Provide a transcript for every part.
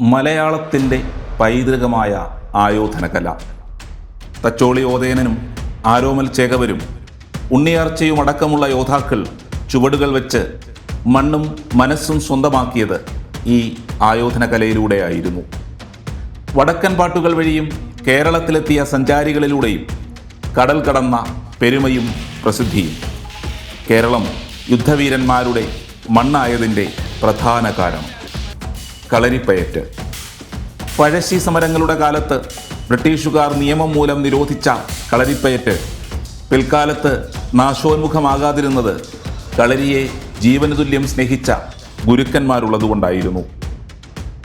മലയാളത്തിന്റെ പൈതൃകമായ ആയോധനകല. തച്ചോളി ഓതേനനും ആരോമൽ ചേകവരും ഉണ്ണിയാർച്ചയും അടക്കമുള്ള യോദ്ധാക്കൾ ചുവടുകൾ വെച്ച് മണ്ണും മനസ്സും സ്വന്തമാക്കിയത് ഈ ആയോധനകലയിലൂടെയായിരുന്നു. വടക്കൻ പാട്ടുകൾ വഴിയും കേരളത്തിലെത്തിയ സഞ്ചാരികളിലൂടെയും കടൽ കടന്ന പെരുമയും പ്രസിദ്ധിയും. കേരളം യുദ്ധവീരന്മാരുടെ മണ്ണായതിന്റെ പ്രധാന കാരണം കളരിപ്പയറ്റ്. പഴശ്ശി സമരങ്ങളുടെ കാലത്ത് ബ്രിട്ടീഷുകാർ നിയമം മൂലം നിരോധിച്ച കളരിപ്പയറ്റ്. പിൽക്കാലത്ത് നാശോന്മുഖമാകാതിരുന്നത് കളരിയെ ജീവനതുല്യം സ്നേഹിച്ച ഗുരുക്കന്മാരുള്ളതുകൊണ്ടായിരുന്നു.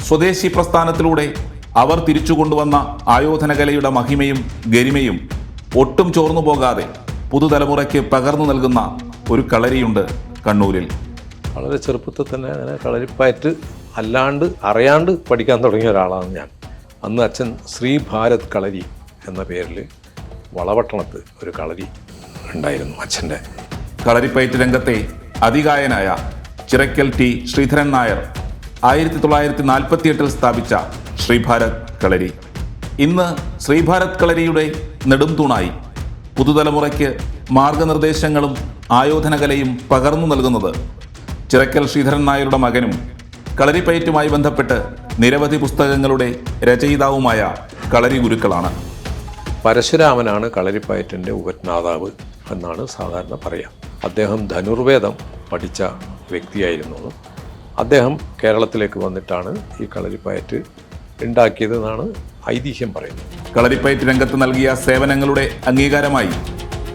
സ്വദേശി പ്രസ്ഥാനത്തിലൂടെ അവർ തിരിച്ചുകൊണ്ടുവന്ന ആയോധനകലയുടെ മഹിമയും ഗരിമയും ഒട്ടും ചോർന്നു പോകാതെ പുതുതലമുറയ്ക്ക് പകർന്നു നൽകുന്ന ഒരു കളരിയുണ്ട് കണ്ണൂരിൽ. വളരെ ചെറുപ്പത്തിൽ തന്നെ കളരിപ്പയറ്റ് അല്ലാണ്ട് അറിയാണ്ട് പഠിക്കാൻ തുടങ്ങിയ ഒരാളാണ് ഞാൻ. അന്ന് അച്ഛൻ ശ്രീ ഭാരത് കളരി എന്ന പേരിൽ വളവട്ടണത്ത് ഒരു കളരി ഉണ്ടായിരുന്നു അച്ഛന്റെ. കളരിപ്പയറ്റ് രംഗത്തെ അതികായനായ ചിറക്കൽ ടി ശ്രീധരൻ നായർ ആയിരത്തി തൊള്ളായിരത്തി നാൽപ്പത്തി എട്ടിൽ സ്ഥാപിച്ച ശ്രീഭാരത് കളരി. ഇന്ന് ശ്രീഭാരത് കളരിയുടെ നെടുംതൂണായി പുതുതലമുറയ്ക്ക് മാർഗനിർദ്ദേശങ്ങളും ആയോധനകലയും പകർന്നു നൽകുന്നത് ചിറക്കൽ ശ്രീധരൻ നായരുടെ മകനും കളരിപ്പയറ്റുമായി ബന്ധപ്പെട്ട് നിരവധി പുസ്തകങ്ങളുടെ രചയിതാവുമായ കളരി ഗുരുക്കളാണ്. പരശുരാമനാണ് കളരിപ്പയറ്റിന്റെ ഉപജ്ഞാതാവ് എന്നാണ് സാധാരണ പറയാം. അദ്ദേഹം ധനുർവേദം പഠിച്ച വ്യക്തിയായിരുന്നു അദ്ദേഹം കേരളത്തിലേക്ക് വന്നിട്ടാണ് ഈ കളരിപ്പയറ്റ് ഉണ്ടാക്കിയതെന്നാണ് ഐതിഹ്യം പറയുന്നത്. കളരിപ്പയറ്റ് രംഗത്ത് നൽകിയ സേവനങ്ങളുടെ അംഗീകാരമായി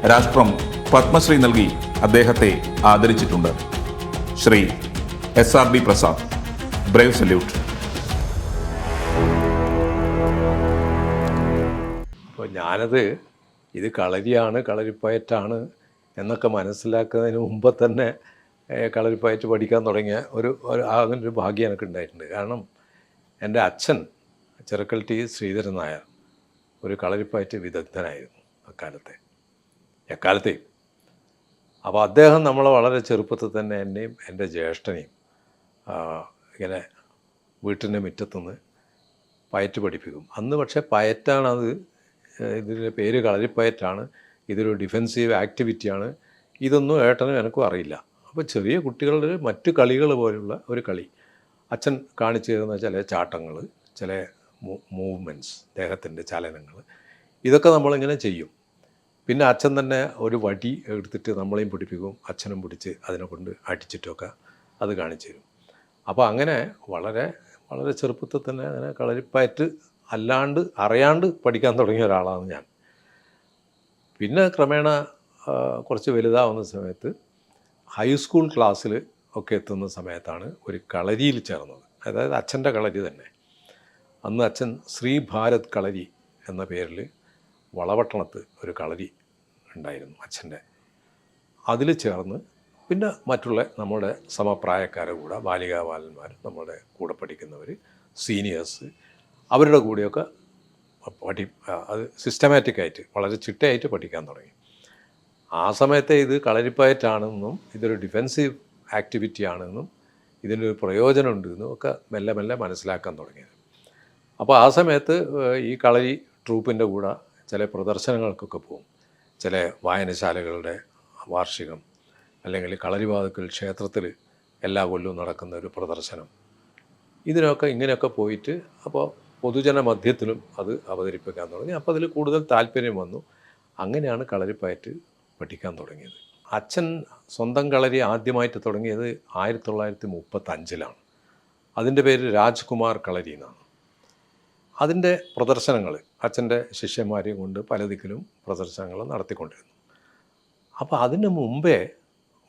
രാഷ്ട്രം പത്മശ്രീ നൽകി അദ്ദേഹത്തെ ആദരിച്ചിട്ടുണ്ട്. Shri S R D Prasad. Brave salute അപ്പോൾ ഞാനത് ഇത് കളരിയാണ് കളരിപ്പയറ്റാണ് എന്നൊക്കെ മനസ്സിലാക്കുന്നതിന് മുമ്പ് തന്നെ കളരിപ്പയറ്റ് പഠിക്കാൻ തുടങ്ങിയ ഒരു അങ്ങനെ ഒരു ഭാഗ്യം എനിക്ക് ഉണ്ടായിട്ടുണ്ട് കാരണം എന്റെ അച്ഛൻ ചെറുക്കൽ ടി ശ്രീധരൻ നായർ ഒരു കളരിപ്പയറ്റ് വിദഗ്ധനായിരുന്നു അക്കാലത്തെ എക്കാലത്തെയും. അപ്പോൾ അദ്ദേഹം നമ്മളെ വളരെ ചെറുപ്പത്തിൽ തന്നെ എന്നെയും എന്റെ ജ്യേഷ്ഠനെയും ഇങ്ങനെ വീട്ടിന്റെ മുറ്റത്തുനിന്ന് പയറ്റ് പഠിപ്പിക്കും. അന്ന് പക്ഷേ പയറ്റാണ് അത് ഇതിന്റെ പേര് കളരിപ്പയറ്റാണ്. ഇതൊരു ഡിഫെൻസീവ് ആക്ടിവിറ്റിയാണ്. ഇതൊന്നും ഏട്ടനും എനക്കും അറിയില്ല. അപ്പോൾ ചെറിയ കുട്ടികളുടെ മറ്റു കളികൾ പോലുള്ള ഒരു കളി. അച്ഛൻ കാണിച്ചു തരുന്ന ചില ചാട്ടങ്ങൾ ചില മൂവ്മെന്റ്സ് ദേഹത്തിന്റെ ചലനങ്ങൾ. ഇതൊക്കെ നമ്മളിങ്ങനെ ചെയ്യും. പിന്നെ അച്ഛൻ തന്നെ ഒരു വടി എടുത്തിട്ട് നമ്മളെയും പിടിപ്പിക്കും. അച്ഛനും പിടിച്ച് അതിനെ കൊണ്ട് അടിച്ചിട്ടൊക്കെ അത് കാണിച്ചു തരും. അപ്പോൾ അങ്ങനെ വളരെ വളരെ ചെറുപ്പത്തിൽ തന്നെ അങ്ങനെ കളരിപ്പയറ്റ് അല്ലാണ്ട് അറിയാണ്ട് പഠിക്കാൻ തുടങ്ങിയ ഒരാളാണ് ഞാൻ. പിന്നെ ക്രമേണ കുറച്ച് വലുതാവുന്ന സമയത്ത് ഹൈസ്കൂൾ ക്ലാസ്സിൽ ഒക്കെ എത്തുന്ന സമയത്താണ് ഒരു കളരിയിൽ ചേർന്നത്. അതായത് അച്ഛന്റെ കളരി തന്നെ. അന്ന് അച്ഛൻ ശ്രീ ഭാരത് കളരി എന്ന പേരിൽ വളവട്ടണത്ത് ഒരു കളരി ഉണ്ടായിരുന്നു അച്ഛന്റെ. അതിൽ ചേർന്ന് പിന്നെ മറ്റുള്ള നമ്മുടെ സമപ്രായക്കാരെ കൂടെ ബാലികാബാലന്മാർ നമ്മുടെ കൂടെ പഠിക്കുന്നവർ സീനിയേഴ്സ് അവരുടെ കൂടെയൊക്കെ പഠി അത് സിസ്റ്റമാറ്റിക്കായിട്ട് വളരെ ചിട്ടയായിട്ട് പഠിക്കാൻ തുടങ്ങി. ആ സമയത്തെ ഇത് കളരിപ്പയറ്റാണെന്നും ഇതൊരു ഡിഫെൻസീവ് ആക്ടിവിറ്റി ആണെന്നും ഇതിനൊരു പ്രയോജനമുണ്ടെന്നും ഒക്കെ മെല്ലെ മെല്ലെ മനസ്സിലാക്കാൻ തുടങ്ങിയത്. അപ്പോൾ ആ സമയത്ത് ഈ കളരി ട്രൂപ്പിന്റെ കൂടെ ചില പ്രദർശനങ്ങൾക്കൊക്കെ പോകും ചില വായനശാലകളുടെ വാർഷികം അല്ലെങ്കിൽ കളരിവാതുക്കൽ ക്ഷേത്രത്തിൽ എല്ലാ കൊല്ലവും നടക്കുന്ന ഒരു പ്രദർശനം. ഇതിനൊക്കെ ഇങ്ങനെയൊക്കെ പോയിട്ട് അപ്പോൾ പൊതുജന മധ്യത്തിലും അത് അവതരിപ്പിക്കാൻ തുടങ്ങി. അപ്പോൾ അതിൽ കൂടുതൽ താല്പര്യം വന്നു. അങ്ങനെയാണ് കളരിപ്പയറ്റ് പഠിക്കാൻ തുടങ്ങിയത്. അച്ഛൻ സ്വന്തം കളരി ആദ്യമായിട്ട് തുടങ്ങിയത് ആയിരത്തി തൊള്ളായിരത്തി മുപ്പത്തഞ്ചിലാണ് അതിന്റെ പേര് രാജ്കുമാർ കളരി എന്നാണ്. അതിന്റെ പ്രദർശനങ്ങൾ അച്ഛന്റെ ശിഷ്യന്മാരെയും കൊണ്ട് പല ദിക്കിലും പ്രദർശനങ്ങൾ നടത്തിക്കൊണ്ടിരുന്നു. അപ്പോൾ അതിന് മുമ്പേ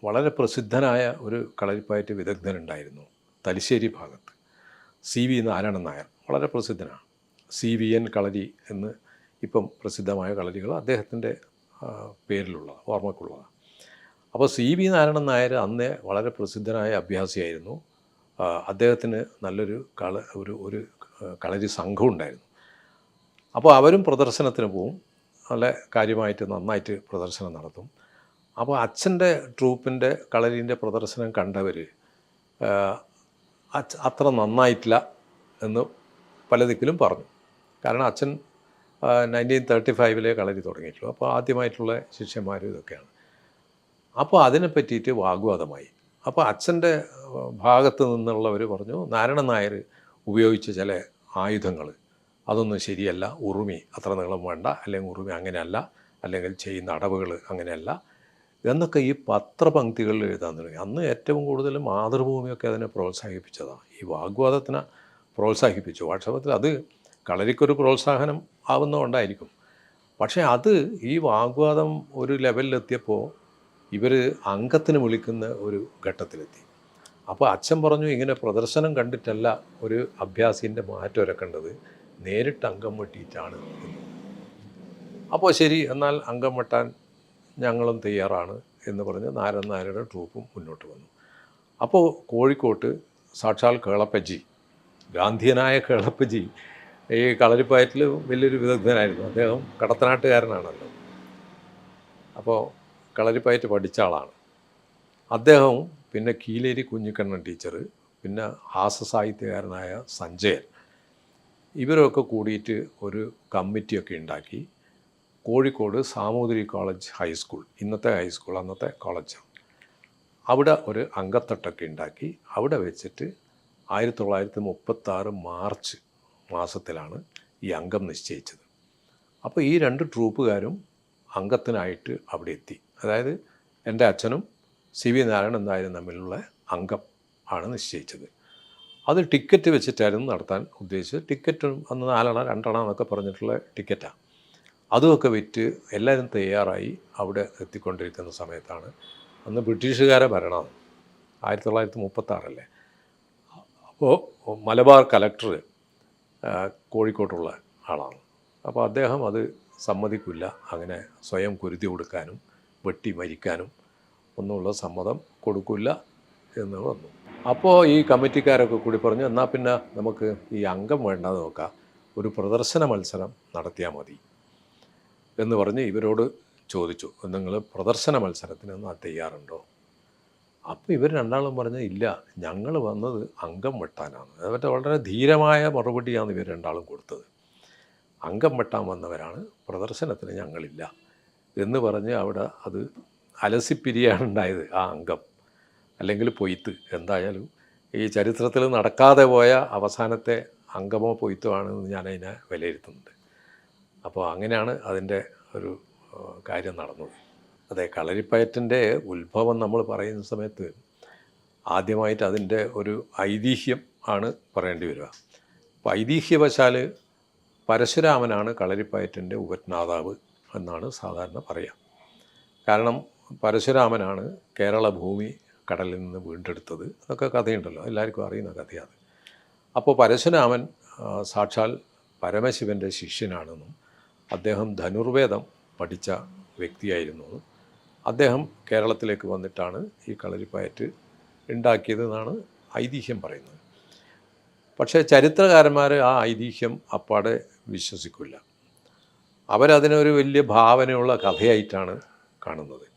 വളരെ പ്രസിദ്ധനായ ഒരു കളരിപ്പയറ്റ് വിദഗ്ധനുണ്ടായിരുന്നു തലശ്ശേരി ഭാഗത്ത്. സി വി നാരായണൻ നായർ വളരെ പ്രസിദ്ധനാണ്. സി വി എൻ കളരി എന്ന് ഇപ്പം പ്രസിദ്ധമായ കളരികൾ അദ്ദേഹത്തിന്റെ പേരിലുള്ള ഓർമ്മക്കുള്ളതാണ് അപ്പോൾ സി വി നാരായണൻ നായർ അന്നേ വളരെ പ്രസിദ്ധനായ അഭ്യാസിയായിരുന്നു. അദ്ദേഹത്തിന് നല്ലൊരു കള ഒരു ഒരു കളരി സംഘം ഉണ്ടായിരുന്നു. അപ്പോൾ അവരും പ്രദർശനത്തിന് പോവും. നല്ല കാര്യമായിട്ട് നന്നായിട്ട് പ്രദർശനം നടത്തും. അപ്പോൾ അച്ഛന്റെ ട്രൂപ്പിന്റെ കളരീന്റെ പ്രദർശനം കണ്ടവർ അത്ര നന്നായിട്ടില്ല എന്ന് പല ദിക്കിലും പറഞ്ഞു. കാരണം അച്ഛൻ നയന്റീൻ തേർട്ടി ഫൈവിലെ കളരി തുടങ്ങിയിട്ടുള്ളൂ. അപ്പോൾ ആദ്യമായിട്ടുള്ള ശിഷ്യന്മാരും ഇതൊക്കെയാണ്. അപ്പോൾ അതിനെ പറ്റിയിട്ട് വാഗ്വാദമായി. അപ്പോൾ അച്ഛന്റെ ഭാഗത്ത് നിന്നുള്ളവർ പറഞ്ഞു നാരായണ നായർ ഉപയോഗിച്ച ചില ആയുധങ്ങൾ അതൊന്നും ശരിയല്ല ഉറുമി അത്ര നീളം വേണ്ട അല്ലെങ്കിൽ ഉറുമി അങ്ങനെയല്ല അല്ലെങ്കിൽ ചെയ്യുന്ന അടവുകൾ അങ്ങനെയല്ല എന്നൊക്കെ ഈ പത്രപംക്തികളിൽ എഴുതാൻ തുടങ്ങി. അന്ന് ഏറ്റവും കൂടുതൽ മാതൃഭൂമിയൊക്കെ അതിനെ പ്രോത്സാഹിപ്പിച്ചതാണ്. ഈ വാഗ്വാദത്തിനെ പ്രോത്സാഹിപ്പിച്ചു. വാട്സപ്പത്തിൽ അത് കളരിക്കൊരു പ്രോത്സാഹനം ആവുന്നതുകൊണ്ടായിരിക്കും. പക്ഷേ അത് ഈ വാഗ്വാദം ഒരു ലെവലിലെത്തിയപ്പോൾ ഇവർ അംഗത്തിന് വിളിക്കുന്ന ഒരു ഘട്ടത്തിലെത്തി. അപ്പോൾ അച്ഛൻ പറഞ്ഞു ഇങ്ങനെ പ്രദർശനം കണ്ടിട്ടല്ല ഒരു അഭ്യാസീന്റെ മാറ്റം ഇറക്കേണ്ടത് നേരിട്ട് അംഗം വെട്ടിയിട്ടാണ്. അപ്പോൾ ശരി എന്നാൽ അംഗം വെട്ടാൻ ഞങ്ങളും തയ്യാറാണ് എന്ന് പറഞ്ഞ് നാരൻ നായരുടെ ട്രൂപ്പും മുന്നോട്ട് വന്നു. അപ്പോൾ കോഴിക്കോട്ട് സാക്ഷാൽ കേളപ്പജി ഗാന്ധിയനായ കേളപ്പജി ഈ കളരിപ്പയറ്റിൽ വലിയൊരു വിദഗ്ധനായിരുന്നു. അദ്ദേഹം കടത്തനാട്ടുകാരനാണല്ലോ. അപ്പോൾ കളരിപ്പയറ്റ് പഠിച്ച ആളാണ്. അദ്ദേഹം പിന്നെ കീലേരി കുഞ്ഞിക്കണ്ണൻ ടീച്ചർ പിന്നെ ഹാസ്യസാഹിത്യകാരനായ സഞ്ജയൻ. ഇവരൊക്കെ കൂടിയിട്ട് ഒരു കമ്മിറ്റിയൊക്കെ ഉണ്ടാക്കി. Kozhikode Samoothiri college high school ഇന്നത്തെ ഹൈസ്കൂൾ അന്നത്തെ കോളേജാണ് അവിടെ ഒരു അങ്കത്തട്ടൊക്കെ ഉണ്ടാക്കി അവിടെ വെച്ചിട്ട് ആയിരത്തി തൊള്ളായിരത്തി മുപ്പത്താറ് മാർച്ച് മാസത്തിലാണ് ഈ അംഗം നിശ്ചയിച്ചത്. അപ്പോൾ ഈ രണ്ട് ട്രൂപ്പുകാരും അംഗത്തിനായിട്ട് അവിടെ എത്തി. അതായത് എന്റെ അച്ഛനും സി വി നാരായണൻ നായരും തമ്മിലുള്ള അംഗം ആണ് നിശ്ചയിച്ചത്. അത് ടിക്കറ്റ് വെച്ചിട്ടായിരുന്നു നടത്താൻ ഉദ്ദേശിച്ചത്. ടിക്കറ്റും അന്ന് നാലണ രണ്ടെണ്ണം എന്നൊക്കെ പറഞ്ഞിട്ടുള്ള ടിക്കറ്റാണ് അതുമൊക്കെ വിറ്റ് എല്ലാവരും തയ്യാറായി അവിടെ എത്തിക്കൊണ്ടിരിക്കുന്ന സമയത്താണ് അന്ന് ബ്രിട്ടീഷുകാരെ ഭരണം. ആയിരത്തി തൊള്ളായിരത്തി മുപ്പത്താറല്ലേ അപ്പോൾ മലബാർ കലക്ടർ കോഴിക്കോട്ടുള്ള ആളാണ്. അപ്പോൾ അദ്ദേഹം അത് സമ്മതിക്കില്ല. അങ്ങനെ സ്വയം കുരുതി കൊടുക്കാനും വെട്ടി മരിക്കാനും ഒന്നുമുള്ള സമ്മതം കൊടുക്കില്ല എന്ന് വന്നു. അപ്പോൾ ഈ കമ്മിറ്റിക്കാരൊക്കെ കൂടി പറഞ്ഞു എന്നാൽ പിന്നെ നമുക്ക് ഈ അംഗം വേണ്ടാതെ നോക്കാം. ഒരു പ്രദർശന മത്സരം നടത്തിയാൽ മതി. എന്ന് പറഞ്ഞ് ഇവരോട് ചോദിച്ചു നിങ്ങൾ പ്രദർശന മത്സരത്തിനൊന്നും തയ്യാറുണ്ടോ? അപ്പോൾ ഇവർ രണ്ടാളും പറഞ്ഞത് ഇല്ല ഞങ്ങൾ വന്നത് അംഗം വെട്ടാനാണ്. അതുപോലെ വളരെ ധീരമായ മറുപടിയാണ് ഇവർ രണ്ടാളും കൊടുത്തത്. അംഗം വെട്ടാൻ വന്നവരാണ് പ്രദർശനത്തിന് ഞങ്ങളില്ല എന്ന് പറഞ്ഞ് അവിടെ അത് അലസിപ്പിരിയാണ് ഉണ്ടായത് ആ അംഗം. അല്ലെങ്കിൽ പൊയ്ത്ത് എന്തായാലും ഈ ചരിത്രത്തിൽ നടക്കാതെ പോയ അവസാനത്തെ അംഗമോ പൊയ്ത്തോ ആണെന്ന് ഞാനതിനെ വിലയിരുത്തുന്നുണ്ട്. അപ്പോൾ അങ്ങനെയാണ് അതിന്റെ ഒരു കാര്യം നടന്നത്. അതെ കളരിപ്പയറ്റിന്റെ ഉത്ഭവം നമ്മൾ പറയുന്ന സമയത്ത് ആദ്യമായിട്ട് അതിന്റെ ഒരു ഐതിഹ്യം ആണ് പറയേണ്ടി വരിക. അപ്പോൾ ഐതിഹ്യവശാൽ പരശുരാമനാണ് കളരിപ്പയറ്റിന്റെ ഉപജ്ഞാതാവ് എന്നാണ് സാധാരണ പറയുക കാരണം പരശുരാമനാണ് കേരള ഭൂമി കടലിൽ നിന്ന് വീണ്ടെടുത്തത്. അതൊക്കെ കഥയുണ്ടല്ലോ എല്ലാവർക്കും അറിയുന്ന കഥയാണ്. അപ്പോൾ പരശുരാമൻ സാക്ഷാൽ പരമശിവന്റെ ശിഷ്യനാണെന്നും അദ്ദേഹം ധനുർവേദം പഠിച്ച വ്യക്തിയായിരുന്നു. അദ്ദേഹം കേരളത്തിലേക്ക് വന്നിട്ടാണ് ഈ കളരിപ്പയറ്റ് ഉണ്ടാക്കിയതെന്നാണ് ഐതിഹ്യം പറയുന്നത്. പക്ഷേ ചരിത്രകാരന്മാർ ആ ഐതിഹ്യം അപ്പാടെ വിശ്വസിക്കില്ല. അവരതിനൊരു വലിയ ഭാവനയുള്ള കഥയായിട്ടാണ് കാണുന്നത്.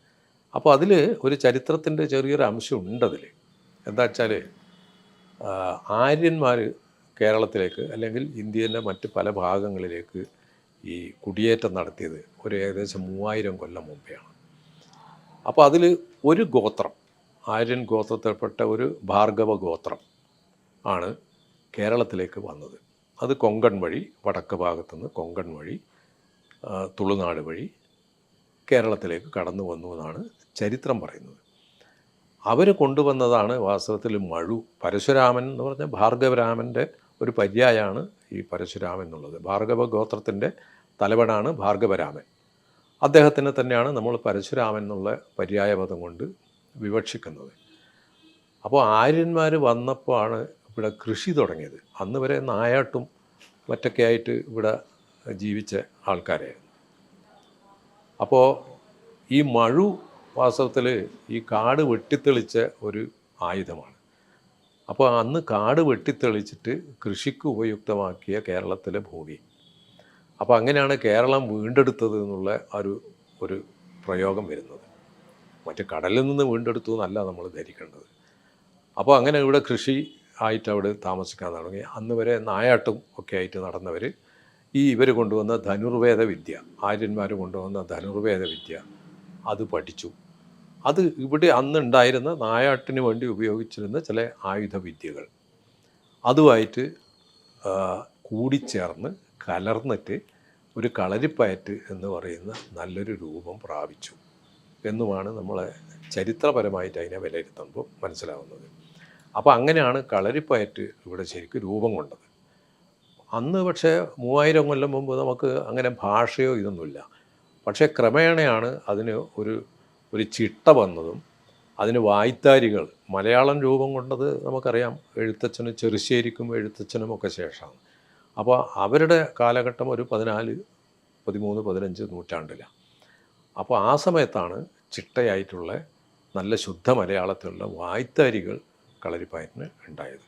അപ്പോൾ അതിൽ ഒരു ചരിത്രത്തിന്റെ ചെറിയൊരു അംശം ഉണ്ടതിൽ എന്താ വെച്ചാൽ ആര്യന്മാർ കേരളത്തിലേക്ക് അല്ലെങ്കിൽ ഇന്ത്യയിലെ മറ്റ് പല ഭാഗങ്ങളിലേക്ക് ഈ കുടിയേറ്റം നടത്തിയത് ഒരു ഏകദേശം മൂവായിരം കൊല്ലം മുമ്പെയാണ്. അപ്പോൾ അതിൽ ഒരു ഗോത്രം ആര്യൻ ഗോത്രത്തിൽപ്പെട്ട ഒരു ഭാർഗവ ഗോത്രം ആണ് കേരളത്തിലേക്ക് വന്നത്. അത് കൊങ്കൺ വഴി വടക്ക് ഭാഗത്തുനിന്ന് കൊങ്കൺ വഴി തുളുനാട് വഴി കേരളത്തിലേക്ക് കടന്നു വന്നു എന്നാണ് ചരിത്രം പറയുന്നത്. അവർ കൊണ്ടുവന്നതാണ് വാസ്തവത്തിൽ മഴു പരശുരാമൻ എന്ന് പറഞ്ഞാൽ ഭാർഗവരാമന്റെ ഒരു പര്യായമാണ് ഈ പരശുരാമൻ എന്നുള്ളത്. ഭാർഗവ ഗോത്രത്തിന്റെ തലവനാണ് ഭാർഗവരാമൻ. അദ്ദേഹത്തിന് തന്നെയാണ് നമ്മൾ പരശുരാമൻ എന്നുള്ള പര്യായപദം കൊണ്ട് വിവക്ഷിക്കുന്നത്. അപ്പോൾ ആര്യന്മാർ വന്നപ്പോൾ ആണ് ഇവിടെ കൃഷി തുടങ്ങിയത്. അന്ന് വരെ നായാട്ടും മറ്റൊക്കെ ആയിട്ട് ഇവിടെ ജീവിച്ച ആൾക്കാരെ. അപ്പോൾ ഈ മഴു വാസ്തവത്തിൽ ഈ കാട് വെട്ടിത്തെളിച്ച ഒരു ആയുധമാണ്. അപ്പോൾ അന്ന് കാട് വെട്ടിത്തെളിച്ചിട്ട് കൃഷിക്ക് ഉപയുക്തമാക്കിയ കേരളത്തിലെ ഭൂമി. അപ്പോൾ അങ്ങനെയാണ് കേരളം വീണ്ടെടുത്തത് എന്നുള്ള ഒരു ഒരു പ്രയോഗം വരുന്നത്. മറ്റ് കടലിൽ നിന്ന് വീണ്ടെടുത്തു എന്നല്ല നമ്മൾ ധരിക്കേണ്ടത്. അപ്പോൾ അങ്ങനെ ഇവിടെ കൃഷി ആയിട്ട് അവിടെ താമസിക്കാൻ തുടങ്ങി. അന്ന് വരെ നായാട്ടും ഒക്കെ ആയിട്ട് നടന്നവർ ഈ ഇവർ കൊണ്ടുവന്ന ധനുർവേദ വിദ്യ ആര്യന്മാർ കൊണ്ടുവന്ന ധനുർവേദ വിദ്യ അത് പഠിച്ചു. അത് ഇവിടെ അന്നുണ്ടായിരുന്ന നായാട്ടിന് വേണ്ടി ഉപയോഗിച്ചിരുന്ന ചില ആയുധവിദ്യകൾ അതുമായിട്ട് കൂടിച്ചേർന്ന് കലർന്നിട്ട് ഒരു കളരിപ്പയറ്റ് എന്ന് പറയുന്ന നല്ലൊരു രൂപം പ്രാപിച്ചു എന്നുമാണ് നമ്മളെ ചരിത്രപരമായിട്ട് അതിനെ വിലയിരുത്തുമ്പോൾ മനസ്സിലാവുന്നത്. അപ്പോൾ അങ്ങനെയാണ് കളരിപ്പയറ്റ് ഇവിടെ ശരിക്കും രൂപം കൊണ്ടത്. അന്ന് പക്ഷേ മൂവായിരം കൊല്ലം മുമ്പ് നമുക്ക് അങ്ങനെ ഭാഷയോ ഇതൊന്നുമില്ല. പക്ഷേ ക്രമേണയാണ് അതിന് ഒരു ഒരു ചിട്ട വന്നതും അതിന് വായ്ത്താരികൾ മലയാളം രൂപം കൊണ്ടത് നമുക്കറിയാം എഴുത്തച്ഛനും ചെറുശ്ശേരിക്കും എഴുത്തച്ഛനും ഒക്കെ ശേഷമാണ്. അപ്പോൾ അവരുടെ കാലഘട്ടം ഒരു പതിനാല് പതിമൂന്ന് പതിനഞ്ച് നൂറ്റാണ്ടിലാണ് അപ്പോൾ ആ സമയത്താണ് ചിട്ടയായിട്ടുള്ള നല്ല ശുദ്ധ മലയാളത്തിലുള്ള വായ്ത്താരികൾ കളരിപ്പയറ്റിന് ഉണ്ടായത്.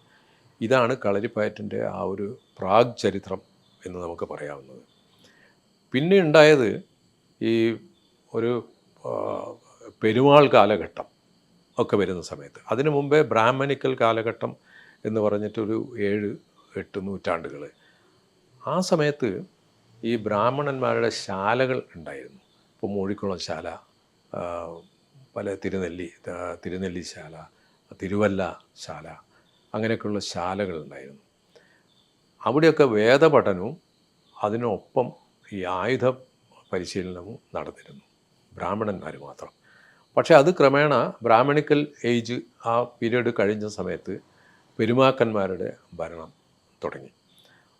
ഇതാണ് കളരിപ്പയറ്റിന്റെ ആ ഒരു പ്രാഗ് ചരിത്രം എന്ന് നമുക്ക് പറയാവുന്നത്. പിന്നെ ഉണ്ടായത് ഈ ഒരു പെരുമാൾ കാലഘട്ടം ഒക്കെ വരുന്ന സമയത്ത്. അതിനു മുമ്പേ ബ്രാഹ്മണിക്കൽ കാലഘട്ടം എന്ന് പറഞ്ഞിട്ടൊരു ഏഴ് എട്ട് നൂറ്റാണ്ടുകൾ ആ സമയത്ത് ഈ ബ്രാഹ്മണന്മാരുടെ ശാലകൾ ഉണ്ടായിരുന്നു. ഇപ്പോൾ മൂഴിക്കുളം ശാല പല തിരുനെല്ലി തിരുനെല്ലി ശാല തിരുവല്ല ശാല അങ്ങനെയൊക്കെയുള്ള ശാലകൾ ഉണ്ടായിരുന്നു. അവിടെയൊക്കെ വേദപഠനവും അതിനൊപ്പം ഈ ആയുധ പരിശീലനവും നടന്നിരുന്നു. ബ്രാഹ്മണന്മാർ മാത്രം. പക്ഷേ അത് ക്രമേണ ബ്രാഹ്മണിക്കൽ ഏജ് ആ പീരീഡ് കഴിഞ്ഞ സമയത്ത് പെരുമാക്കന്മാരുടെ ഭരണം തുടങ്ങി.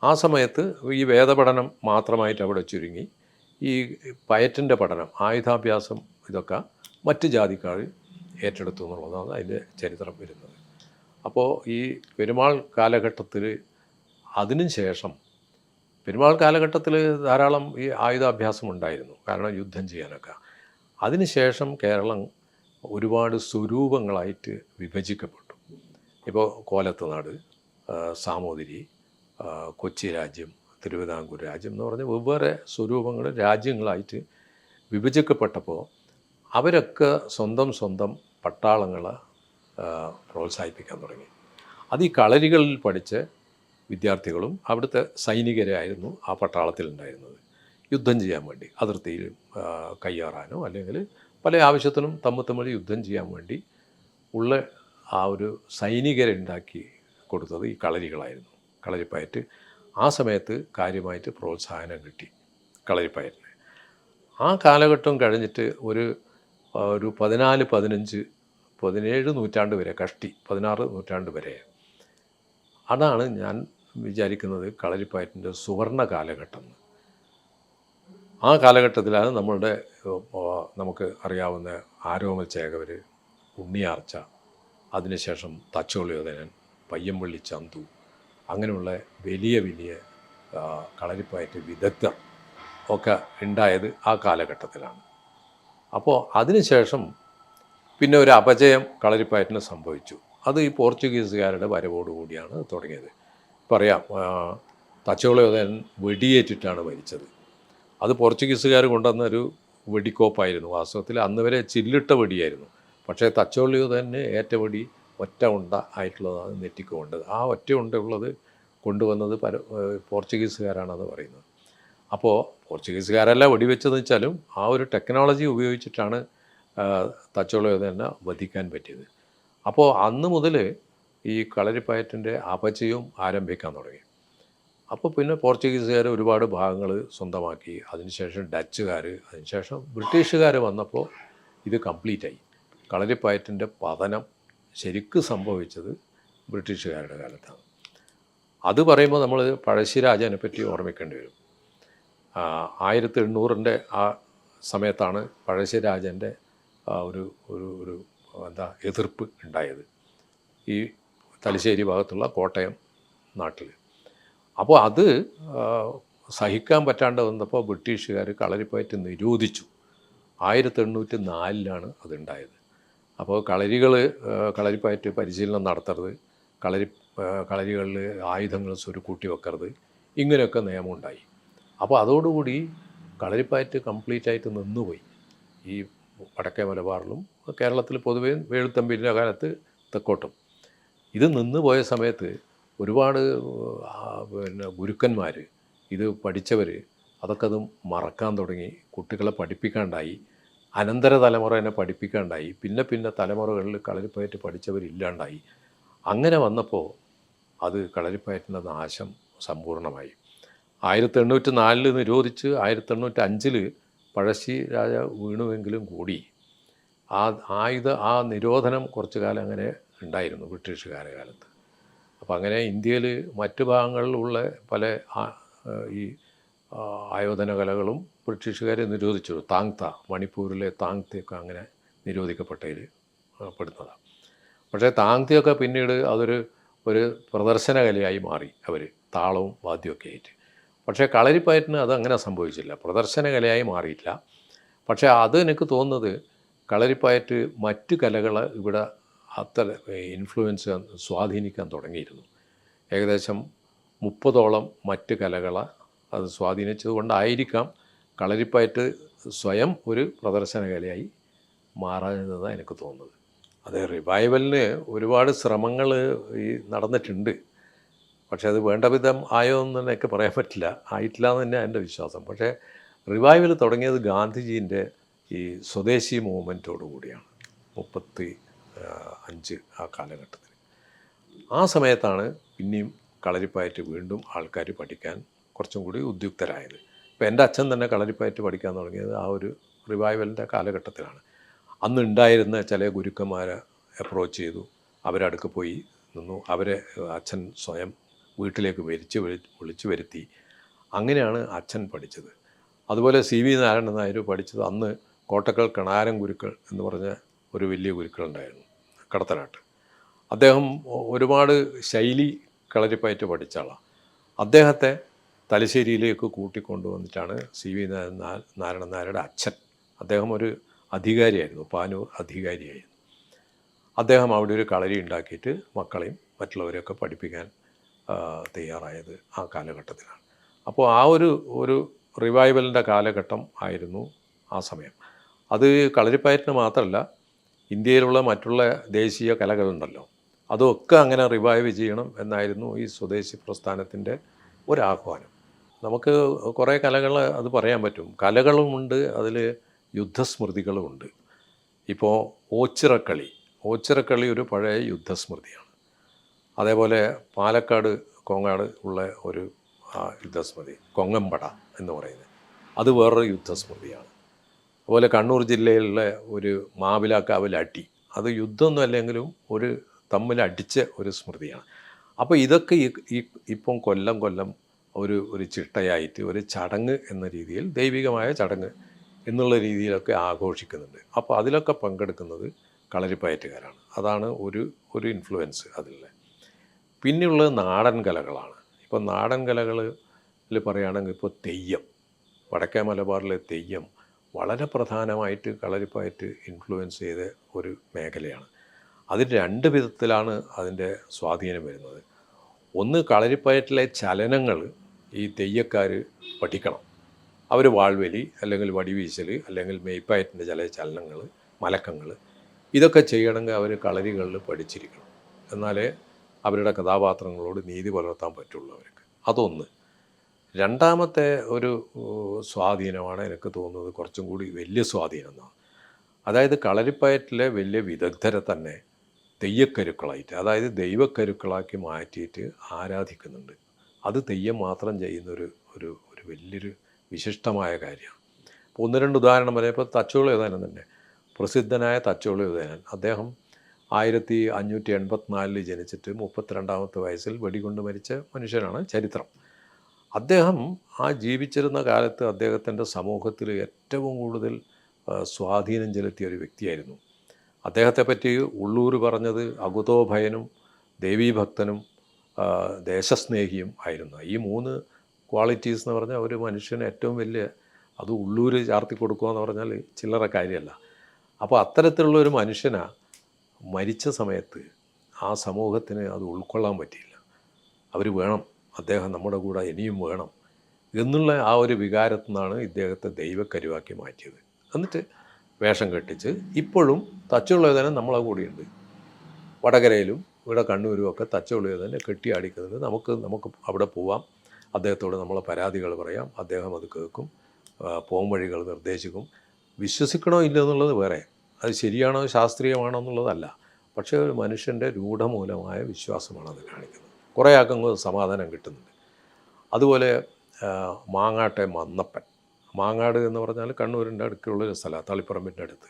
ആ സമയത്ത് ഈ വേദപഠനം മാത്രമായിട്ട് അവിടെ ചുരുങ്ങി. ഈ പയറ്റിന്റെ പഠനം ആയുധാഭ്യാസം ഇതൊക്കെ മറ്റ് ജാതിക്കാർ ഏറ്റെടുത്തു എന്നുള്ളതാണ് അതിന്റെ ചരിത്രം വരുന്നത്. അപ്പോൾ ഈ പെരുമാൾ കാലഘട്ടത്തിൽ അതിനു ശേഷം പെരുമാൾ കാലഘട്ടത്തിൽ ധാരാളം ഈ ആയുധാഭ്യാസം ഉണ്ടായിരുന്നു. കാരണം യുദ്ധം ചെയ്യാനൊക്കെ. അതിനുശേഷം കേരളം ഒരുപാട് സ്വരൂപങ്ങളായിട്ട് വിഭജിക്കപ്പെട്ടു. ഇപ്പോൾ കോലത്തുനാട് സാമൂതിരി കൊച്ചി രാജ്യം തിരുവിതാംകൂർ രാജ്യം എന്ന് പറഞ്ഞ് വെവ്വേറെ സ്വരൂപങ്ങൾ രാജ്യങ്ങളായിട്ട് വിഭജിക്കപ്പെട്ടപ്പോൾ അവരൊക്കെ സ്വന്തം സ്വന്തം പട്ടാളങ്ങൾ പ്രോത്സാഹിപ്പിക്കാൻ തുടങ്ങി. അത് ഈ കളരികളിൽ പഠിച്ച വിദ്യാർത്ഥികളും അവിടുത്തെ സൈനികരായിരുന്നു ആ പട്ടാളത്തിലുണ്ടായിരുന്നത്. യുദ്ധം ചെയ്യാൻ വേണ്ടി അതിർത്തിയിൽ കയ്യേറാനോ അല്ലെങ്കിൽ പല ആവശ്യത്തിനും തമ്മിൽ തമ്മിൽ യുദ്ധം ചെയ്യാൻ വേണ്ടി ഉള്ള ആ ഒരു സൈനികരെ ഉണ്ടാക്കി കൊടുത്തത് ഈ കളരികളായിരുന്നു കളരിപ്പയറ്റ് ആ സമയത്ത് കാര്യമായിട്ട് പ്രോത്സാഹനം കിട്ടി കളരിപ്പയറ്റിന് ആ കാലഘട്ടം കഴിഞ്ഞിട്ട് ഒരു ഒരു പതിനാല് പതിനഞ്ച് പതിനേഴ് നൂറ്റാണ്ട് വരെ കഷ്ടി പതിനാറ് നൂറ്റാണ്ട് വരെ അതാണ് ഞാൻ വിചാരിക്കുന്നത് കളരിപ്പയറ്റിന്റെ സുവർണ കാലഘട്ടം. ആ കാലഘട്ടത്തിലാണ് നമ്മളുടെ നമുക്ക് അറിയാവുന്ന ആരോമൽ ചേകവർ ഉണ്ണിയാർച്ച അതിനുശേഷം തച്ചോളിയോധനൻ പയ്യമ്പള്ളി ചന്തു അങ്ങനെയുള്ള വലിയ വലിയ കളരിപ്പയറ്റ് വിദഗ്ധർ ഒക്കെ ഉണ്ടായത് ആ കാലഘട്ടത്തിലാണ്. അപ്പോൾ അതിനുശേഷം പിന്നെ ഒരു അപജയം കളരിപ്പയറ്റിന് സംഭവിച്ചു. അത് ഈ പോർച്ചുഗീസുകാരുടെ വരവോടുകൂടിയാണ് തുടങ്ങിയത്. പറയാം തച്ചോളയോധൻ വെടിയേറ്റിട്ടാണ് മരിച്ചത്. അത് പോർച്ചുഗീസുകാർ കൊണ്ടുവന്ന ഒരു വെടിക്കോപ്പായിരുന്നു. വാസ്തവത്തിൽ അന്ന് വരെ ചില്ലിട്ട വെടിയായിരുന്നു. പക്ഷേ തന്നെ ഏറ്റ വെടി ഒറ്റ ഉണ്ട ആയിട്ടുള്ളതാണ് നെറ്റിക്ക് കൊണ്ടത് ആ ഒറ്റ ഉണ്ട ഉള്ളത് കൊണ്ടുവന്നത് പര പോർച്ചുഗീസുകാരാണെന്ന് പറയുന്നത്. അപ്പോൾ പോർച്ചുഗീസുകാരല്ല വെടിവെച്ചതെന്ന് വെച്ചാലും ആ ഒരു ടെക്നോളജി ഉപയോഗിച്ചിട്ടാണ് തച്ചോളിയോ തന്നെ വധിക്കാൻ പറ്റിയത്. അപ്പോൾ അന്ന് മുതൽ ഈ കളരിപ്പയറ്റിന്റെ അപചയവും ആരംഭിക്കാൻ തുടങ്ങി. അപ്പോൾ പിന്നെ പോർച്ചുഗീസുകാർ ഒരുപാട് ഭാഗങ്ങൾ സ്വന്തമാക്കി. അതിനുശേഷം ഡച്ചുകാർ അതിനുശേഷം ബ്രിട്ടീഷുകാർ വന്നപ്പോൾ ഇത് കംപ്ലീറ്റ് ആയി. കളരിപ്പയറ്റിന്റെ പതനം ശരിക്ക് സംഭവിച്ചത് ബ്രിട്ടീഷുകാരുടെ കാലത്താണ്. അത് പറയുമ്പോൾ നമ്മൾ പഴശ്ശിരാജനെ പറ്റി ഓർമ്മിക്കേണ്ടി വരും. ആയിരത്തി എണ്ണൂറിന്റെ ആ സമയത്താണ് പഴശ്ശിരാജന്റെ ഒരു ഒരു ഒരു എന്താ എതിർപ്പ് ഉണ്ടായത്. ഈ തലശ്ശേരി ഭാഗത്തുള്ള കോട്ടയം നാട്ടിൽ അപ്പോൾ അത് സഹിക്കാൻ പറ്റാണ്ട് വന്നപ്പോൾ ബ്രിട്ടീഷുകാർ കളരിപ്പയറ്റ് നിരോധിച്ചു. ആയിരത്തി എണ്ണൂറ്റി നാലിലാണ് അതുണ്ടായത്. അപ്പോൾ കളരികൾ കളരിപ്പയറ്റ് പരിശീലനം നടത്തരുത്. കളരി കളരികളിൽ ആയുധങ്ങൾ സ്വരുക്കൂട്ടി വെക്കരുത്. ഇങ്ങനെയൊക്കെ നിയമം ഉണ്ടായി അപ്പോൾ അതോടുകൂടി കളരിപ്പയറ്റ് കംപ്ലീറ്റ് ആയിട്ട് നിന്നുപോയി. ഈ വടക്കേ മലബാറിലും കേരളത്തിൽ പൊതുവേ വേളുത്തമ്പിന്റെ കാലത്ത് തെക്കോട്ടും. ഇത് നിന്നുപോയ സമയത്ത് ഒരുപാട് പിന്നെ ഗുരുക്കന്മാർ ഇത് പഠിച്ചവർ അതൊക്കെ അത് മറക്കാൻ തുടങ്ങി കുട്ടികളെ പഠിപ്പിക്കാണ്ടായി അനന്തര തലമുറേനെ പഠിപ്പിക്കാണ്ടായി പിന്നെ പിന്നെ തലമുറകളിൽ കളരിപ്പയറ്റ് പഠിച്ചവരില്ലാണ്ടായി. അങ്ങനെ വന്നപ്പോൾ അത് കളരിപ്പയറ്റിന്റെ നാശം സമ്പൂർണമായി. ആയിരത്തി എണ്ണൂറ്റി നാലിൽ നിരോധിച്ച് ആയിരത്തി എണ്ണൂറ്റി അഞ്ചിൽ പഴശ്ശി രാജ വീണുവെങ്കിലും കൂടി ആ ആയുധ ആ നിരോധനം കുറച്ചു കാലം അങ്ങനെ ഉണ്ടായിരുന്നു ബ്രിട്ടീഷ് കാലത്ത്. അപ്പോൾ അങ്ങനെ ഇന്ത്യയിൽ മറ്റു ഭാഗങ്ങളിലുള്ള പല ഈ ആയോധന കലകളും ബ്രിട്ടീഷുകാരെ നിരോധിച്ചു. താങ്ത മണിപ്പൂരിലെ താങ്തയൊക്കെ അങ്ങനെ നിരോധിക്കപ്പെട്ടതിൽ പെടുന്നതാണ്. പക്ഷേ താങ്തിയൊക്കെ പിന്നീട് അതൊരു ഒരു പ്രദർശന കലയായി മാറി അവർ താളവും വാദ്യമൊക്കെ ആയിട്ട്. പക്ഷേ കളരിപ്പയറ്റിന് അത് അങ്ങനെ സംഭവിച്ചില്ല. പ്രദർശന കലയായി മാറിയില്ല. പക്ഷേ അത് എനിക്ക് തോന്നുന്നത് കളരിപ്പയറ്റ് മറ്റ് കലകൾ ഇവിടെ അത്ര ഇൻഫ്ലുവൻസ് സ്വാധീനിക്കാൻ തുടങ്ങിയിരുന്നു. ഏകദേശം മുപ്പതോളം മറ്റ് കലകളെ അത് സ്വാധീനിച്ചത് കൊണ്ടായിരിക്കാം കളരിപ്പയറ്റ് സ്വയം ഒരു പ്രദർശന കലയായി മാറാനെന്നാണ് എനിക്ക് തോന്നുന്നത്. അത് റിവൈവലിന് ഒരുപാട് ശ്രമങ്ങൾ ഈ നടന്നിട്ടുണ്ട്. പക്ഷേ അത് വേണ്ട വിധം ആയോ എന്ന് എനിക്ക് പറയാൻ പറ്റില്ല. ആയിട്ടില്ല എന്ന് തന്നെ എന്റെ വിശ്വാസം. പക്ഷേ റിവൈവൽ തുടങ്ങിയത് ഗാന്ധിജീന്റെ ഈ സ്വദേശി മൂവ്മെന്റോടു കൂടിയാണ്. മുപ്പത്തി അഞ്ച് ആ കാലഘട്ടത്തിൽ. ആ സമയത്താണ് പിന്നെയും കളരിപ്പയറ്റ് വീണ്ടും ആൾക്കാർ പഠിക്കാൻ കുറച്ചും കൂടി ഉദ്യുക്തരായത്. ഇപ്പോൾ എന്റെ അച്ഛൻ തന്നെ കളരിപ്പയറ്റ് പഠിക്കാൻ തുടങ്ങിയത് ആ ഒരു റിവൈവലിന്റെ കാലഘട്ടത്തിലാണ്. അന്ന് ഉണ്ടായിരുന്ന ചില ഗുരുക്കന്മാരെ അപ്രോച്ച് ചെയ്തു. അവരടുക്ക് പോയി നിന്നു. അവരെ അച്ഛൻ സ്വയം വീട്ടിലേക്ക് വരിച്ച് വിളിച്ചു വരുത്തി. അങ്ങനെയാണ് അച്ഛൻ പഠിച്ചത്. അതുപോലെ സി വി നാരായണൻ നായർ പഠിച്ചത് അന്ന് കോട്ടക്കൽ കിണാരം ഗുരുക്കൾ എന്ന് പറഞ്ഞ ഒരു വലിയ ഗുരുക്കളുണ്ടായിരുന്നു. കടത്തനാട്ട്. അദ്ദേഹം ഒരുപാട് ശൈലി കളരിപ്പയറ്റ് പഠിച്ച ആളാണ് അദ്ദേഹത്തെ തലശ്ശേരിയിലേക്ക് കൂട്ടിക്കൊണ്ടുവന്നിട്ടാണ് സി വി നാരായണൻ നായരുടെ അച്ഛൻ. അദ്ദേഹം ഒരു അധികാരിയായിരുന്നു പാനൂർ അധികാരിയായിരുന്നു. അദ്ദേഹം അവിടെ ഒരു കളരി ഉണ്ടാക്കിയിട്ട് മക്കളെയും മറ്റുള്ളവരെയൊക്കെ പഠിപ്പിക്കാൻ തയ്യാറായത് ആ കാലഘട്ടത്തിലാണ്. അപ്പോൾ ആ ഒരു ഒരു റിവൈവലിന്റെ കാലഘട്ടം ആയിരുന്നു ആ സമയം. അത് കളരിപ്പയറ്റിന് മാത്രമല്ല ഇന്ത്യയിലുള്ള മറ്റുള്ള ദേശീയ കലകളുണ്ടല്ലോ. അതൊക്കെ അങ്ങനെ റിവൈവ് ചെയ്യണം എന്നായിരുന്നു ഈ സ്വദേശി പ്രസ്ഥാനത്തിന്റെ ഒരാഹ്വാനം. നമുക്ക് കുറേ കലകൾ അത് പറയാൻ പറ്റും. കലകളുമുണ്ട് അതിൽ യുദ്ധസ്മൃതികളുമുണ്ട് ഇപ്പോൾ ഓച്ചിറക്കളി. ഓച്ചിറക്കളി ഒരു പഴയ യുദ്ധസ്മൃതിയാണ്. അതേപോലെ പാലക്കാട് കോങ്ങാട് ഉള്ള ഒരു യുദ്ധസ്മൃതി കൊങ്ങമ്പട എന്ന് പറയുന്നത്. അത് വേറൊരു യുദ്ധസ്മൃതിയാണ്. അതുപോലെ കണ്ണൂർ ജില്ലയിലുള്ള ഒരു മാവിലാക്കാവിൽ അത് യുദ്ധമൊന്നും അല്ലെങ്കിലും ഒരു തമ്മിൽ അടിച്ച ഒരു സ്മൃതിയാണ്. അപ്പോൾ ഇതൊക്കെ ഈ- ഇപ്പം കൊല്ലം കൊല്ലം ഒരു ഒരു ചിട്ടയായിട്ട് ഒരു ചടങ്ങ് എന്ന രീതിയിൽ ദൈവികമായ ചടങ്ങ് എന്നുള്ള രീതിയിലൊക്കെ ആഘോഷിക്കുന്നുണ്ട്. അപ്പോൾ അതിലൊക്കെ പങ്കെടുക്കുന്നത് കളരിപ്പയറ്റുകാരാണ്. അതാണ് ഒരു ഒരു ഇൻഫ്ലുവൻസ് അതിലെ. പിന്നെയുള്ളത് നാടൻ കലകളാണ്. ഇപ്പോൾ നാടൻ കലകളിൽ പറയുകയാണെങ്കിൽ ഇപ്പോൾ തെയ്യം വടക്കേ മലബാറിലെ തെയ്യം വളരെ പ്രധാനമായിട്ട് കളരിപ്പയറ്റ് ഇൻഫ്ലുവൻസ് ചെയ്ത ഒരു മേഖലയാണ്. അതിൽ രണ്ട് വിധത്തിലാണ് അതിന്റെ സ്വാധീനം വരുന്നത്. ഒന്ന് കളരിപ്പയറ്റിലെ ചലനങ്ങൾ ഈ തെയ്യക്കാർ പഠിക്കണം. അവർ വാൾവലി അല്ലെങ്കിൽ വടിവീശൽ അല്ലെങ്കിൽ മെയ്പ്പയറ്റിന്റെ ചില ചലനങ്ങൾ മലക്കങ്ങൾ ഇതൊക്കെ ചെയ്യണമെങ്കിൽ അവർ കളരികളിൽ പഠിച്ചിരിക്കണം. എന്നാലേ അവരുടെ കഥാപാത്രങ്ങളോട് നീതി പുലർത്താൻ പറ്റുള്ളൂ അവർക്ക്. അതൊന്ന്. രണ്ടാമത്തെ ഒരു സ്വാധീനമാണ് എനിക്ക് തോന്നുന്നത് കുറച്ചും കൂടി വലിയ സ്വാധീനം എന്നാണ് അതായത് കളരിപ്പയറ്റിലെ വലിയ വിദഗ്ധരെ തന്നെ തെയ്യക്കരുക്കളായിട്ട് അതായത് ദൈവക്കരുക്കളാക്കി മാറ്റിയിട്ട് ആരാധിക്കുന്നുണ്ട്. അത് തെയ്യം മാത്രം ചെയ്യുന്നൊരു ഒരു ഒരു വലിയൊരു വിശിഷ്ടമായ കാര്യമാണ്. ഇപ്പോൾ ഒന്ന് രണ്ട് ഉദാഹരണം പറയാം. ഇപ്പോൾ യുവതാനൻ തന്നെ. പ്രസിദ്ധനായ തച്ചോളി യുവതാനൻ അദ്ദേഹം ആയിരത്തി അഞ്ഞൂറ്റി എൺപത്തിനാലിൽ ജനിച്ചിട്ട് മുപ്പത്തിരണ്ടാമത്തെ വയസ്സിൽ വെടികൊണ്ട് മരിച്ച മനുഷ്യനാണ് ചരിത്രം. അദ്ദേഹം ആ ജീവിച്ചിരുന്ന കാലത്ത് അദ്ദേഹത്തിന്റെ സമൂഹത്തിൽ ഏറ്റവും കൂടുതൽ സ്വാധീനം ചെലുത്തിയ ഒരു വ്യക്തിയായിരുന്നു. അദ്ദേഹത്തെ പറ്റി ഉള്ളൂർ പറഞ്ഞത് അകുതോഭയനും ദേവീഭക്തനും ദേശസ്നേഹിയും ആയിരുന്നു. ഈ മൂന്ന് ക്വാളിറ്റീസ് എന്ന് പറഞ്ഞാൽ ഒരു മനുഷ്യന് ഏറ്റവും വലിയ അത് ഉള്ളൂർ ചാർത്തി കൊടുക്കുക എന്ന് പറഞ്ഞാൽ ചില്ലറ കാര്യമല്ല. അപ്പോൾ അത്തരത്തിലുള്ള ഒരു മനുഷ്യനാ മരിച്ച സമയത്ത് ആ സമൂഹത്തിന് അത് ഉൾക്കൊള്ളാൻ പറ്റിയില്ല. അവർ വേണം അദ്ദേഹം നമ്മുടെ കൂടെ ഇനിയും വേണം എന്നുള്ള ആ ഒരു വികാരത്തിൽ നിന്നാണ് ഇദ്ദേഹത്തെ ദൈവക്കരുവാക്കി മാറ്റിയത്. എന്നിട്ട് വേഷം കെട്ടിച്ച് ഇപ്പോഴും തച്ചുള്ള തന്നെ നമ്മളെ കൂടിയുണ്ട്. വടകരയിലും ഇവിടെ കണ്ണൂരും ഒക്കെ തച്ചോളിയെ തന്നെ കെട്ടിയാടിക്കുന്നത് നമുക്ക് നമുക്ക് അവിടെ പോവാം. അദ്ദേഹത്തോട് നമ്മളെ പരാതികൾ പറയാം. അദ്ദേഹം അത് കേൾക്കും. പോം വഴികൾ നിർദ്ദേശിക്കും. വിശ്വസിക്കണോ ഇല്ല എന്നുള്ളത് വേറെ. അത് ശരിയാണോ ശാസ്ത്രീയമാണോ എന്നുള്ളതല്ല. പക്ഷേ ഒരു മനുഷ്യന്റെ രൂഢമൂലമായ വിശ്വാസമാണ് അത് കാണിക്കുന്നത്. കുറേ ആക്കങ്ങ് സമാധാനം കിട്ടുന്നുണ്ട്. അതുപോലെ മാങ്ങാട്ടെ മന്നപ്പൻ. മാങ്ങാട് എന്ന് പറഞ്ഞാൽ കണ്ണൂരിന്റെ അടുക്കുള്ളൊരു സ്ഥലമാണ് തളിപ്പറമ്പിന്റെ അടുത്ത്.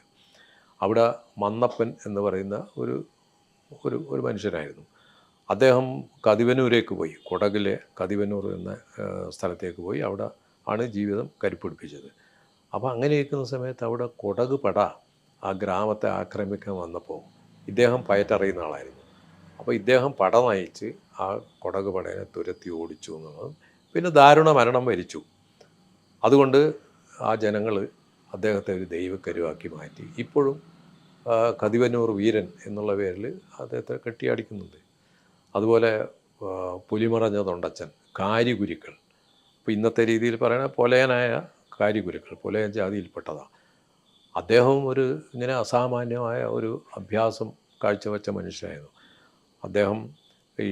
അവിടെ മന്നപ്പൻ എന്ന് പറയുന്ന ഒരു ഒരു ഒരു മനുഷ്യനായിരുന്നു. അദ്ദേഹം കതിവനൂരേക്ക് പോയി. കൊടകിലെ കതിവനൂർ എന്ന സ്ഥലത്തേക്ക് പോയി. അവിടെ ആണ് ജീവിതം കരുപ്പിടിപ്പിച്ചത്. അപ്പോൾ അങ്ങനെ ഇരിക്കുന്ന സമയത്ത് അവിടെ കൊടക് പട ആ ഗ്രാമത്തെ ആക്രമിക്കാൻ വന്നപ്പോൾ ഇദ്ദേഹം പയറ്ററിയുന്ന ആളായിരുന്നു. അപ്പോൾ ഇദ്ദേഹം പട നയിച്ച് ആ കൊടക് പടയനെ തുരത്തി ഓടിച്ചു എന്നുള്ളത്. പിന്നെ ദാരുണ മരണം വരിച്ചു. അതുകൊണ്ട് ആ ജനങ്ങൾ അദ്ദേഹത്തെ ഒരു ദൈവക്കരുവാക്കി മാറ്റി. ഇപ്പോഴും കതിവനൂർ വീരൻ എന്നുള്ള പേരിൽ അദ്ദേഹത്തെ കെട്ടിയാടിക്കുന്നുണ്ട്. അതുപോലെ പുലിമറഞ്ഞ തൊണ്ടച്ചൻ കാരിഗുരുക്കൾ ഇപ്പോൾ ഇന്നത്തെ രീതിയിൽ പറയണ പൊലയനായ കാരിഗുരുക്കൾ പൊലയൻ ജാതിയിൽപ്പെട്ടതാണ് അദ്ദേഹം ഒരു ഇങ്ങനെ അസാമാന്യമായ ഒരു അഭ്യാസം കാഴ്ചവെച്ച മനുഷ്യനായിരുന്നു. അദ്ദേഹം ഈ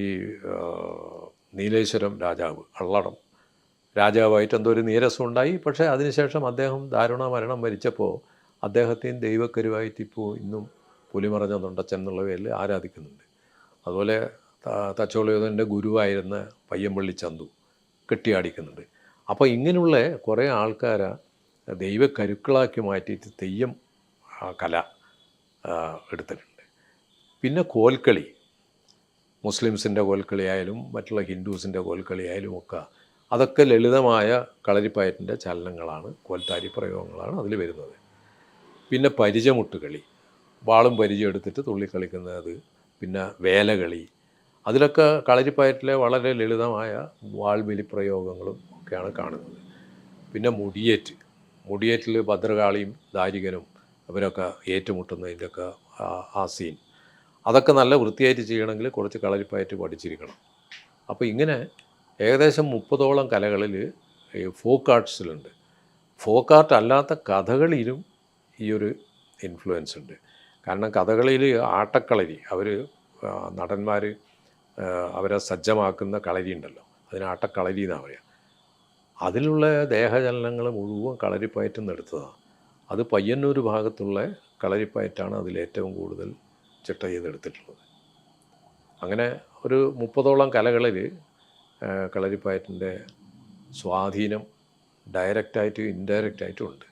നീലേശ്വരം രാജാവ് കള്ളടം. രാജാവായിട്ട് എന്തോ ഒരു നീരസം ഉണ്ടായി പക്ഷേ അതിനുശേഷം അദ്ദേഹം ദാരുണ മരണം മരിച്ചപ്പോൾ അദ്ദേഹത്തെയും ദൈവക്കരുവായിട്ട് ഇപ്പോൾ ഇന്നും പുലിമറഞ്ഞ തൊണ്ടച്ചൻ എന്നുള്ള പേരിൽ ആരാധിക്കുന്നുണ്ട്. അതുപോലെ തച്ചോളയോധന്റെ ഗുരുവായിരുന്ന പയ്യമ്പള്ളി ചന്തു കെട്ടിയാടിക്കുന്നുണ്ട്. അപ്പോൾ ഇങ്ങനെയുള്ള കുറേ ആൾക്കാരെ ദൈവക്കരുക്കളാക്കി മാറ്റിയിട്ട് തെയ്യം കല എടുത്തിട്ടുണ്ട്. പിന്നെ കോൽക്കളി. മുസ്ലിംസിന്റെ കോൽക്കളിയായാലും മറ്റുള്ള ഹിന്ദുസിന്റെ കോൽക്കളിയായാലും ഒക്കെ അതൊക്കെ ലളിതമായ കളരിപ്പയറ്റിന്റെ ചലനങ്ങളാണ് കോൽത്താരി പ്രയോഗങ്ങളാണ് അതിൽ വരുന്നത്. പിന്നെ പരിചമുട്ടുകളി. വാളും പരിചയം എടുത്തിട്ട് തുള്ളി തുള്ളിക്കളിക്കുന്നത് പിന്നെ വേലകളി. അതിലൊക്കെ കളരിപ്പയറ്റിലെ വളരെ ലളിതമായ വാൾബലി പ്രയോഗങ്ങളും ഒക്കെയാണ് കാണുന്നത്. പിന്നെ മുടിയേറ്റ്. മുടിയേറ്റിൽ ഭദ്രകാളിയും ദാരികനും അവരൊക്കെ ഏറ്റുമുട്ടുന്നതിന്റെയൊക്കെ ആ സീൻ അതൊക്കെ നല്ല വൃത്തിയായിട്ട് ചെയ്യണമെങ്കിൽ കുറച്ച് കളരിപ്പായിട്ട് പഠിച്ചിരിക്കണം. അപ്പോൾ ഇങ്ങനെ ഏകദേശം മുപ്പതോളം കലകളിൽ ഫോക്ക് ആർട്സിലുണ്ട് ഫോക്ക് ആർട്ട് അല്ലാത്ത കഥകളിലും ഈ ഒരു ഇൻഫ്ലുവൻസ് ഉണ്ട്. കാരണം കഥകളിയിൽ ആട്ടക്കളരി അവർ നടന്മാർ അവരെ സജ്ജമാക്കുന്ന കളരി ഉണ്ടല്ലോ. അതിന് ആട്ടക്കളരി എന്നാണ് പറയുക അതിലുള്ള ദേഹചലനങ്ങൾ മുഴുവൻ കളരിപ്പയറ്റം നിന്ന് എടുത്തതാണ്. അത് പയ്യന്നൂർ ഭാഗത്തുള്ള കളരിപ്പയറ്റാണ് അതിലേറ്റവും കൂടുതൽ ചിട്ട ചെയ്തെടുത്തിട്ടുള്ളത് അങ്ങനെ ഒരു മുപ്പതോളം കലകളിൽ കളരിപ്പയറ്റിന്റെ സ്വാധീനം ഡയറക്റ്റായിട്ടും ഇൻഡയറക്റ്റായിട്ടും ഉണ്ട്.